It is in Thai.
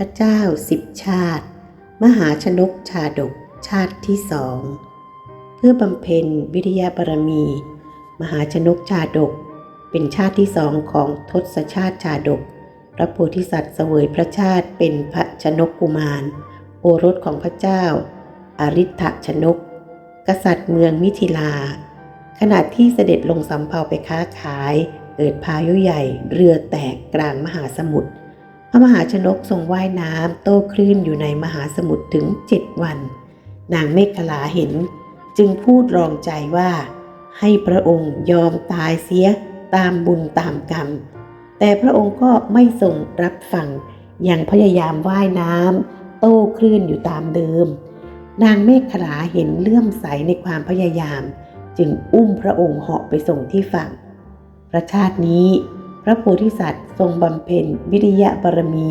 พระเจ้าสิบชาติ มหาชนกชาดกชาติที่สอง เพื่อบำเพ็ญวิริยบารมี มหาชนกชาดก เป็นชาติที่สองของทศชาติชาดก พระโพธิสัตว์เสวยพระชาติเป็นพระชนกกุมาร โอรสของพระเจ้าอริ t ชนก กษัตริย์เมืองมิถิลา ขณะที่เสด็จลงสำเภาไปค้าขาย เกิดพายุใหญ่เรือแตกกลางมหาสมุทร พระมหาชนกทรงว่ายน้ำโต้คลื่นอยู่ในมหาสมุทรถึงเจ็ดวัน นางเมฆลาเห็น จึงพูดรองใจว่า ให้พระองค์ยอมตายเสียตามบุญตามกรรม แต่พระองค์ก็ไม่ทรงรับฟังยังพยายามว่ายน้ำโต้คลื่นอยู่ตามเดิม นางเมฆลาเห็นเลื่อมใสในความพยายาม จึงอุ้มพระองค์เหาะไปส่งที่ฝั่งพระชาตินี้ ระโพธิสัตว์ ทรงบำเพ็ญวิริยะบารมี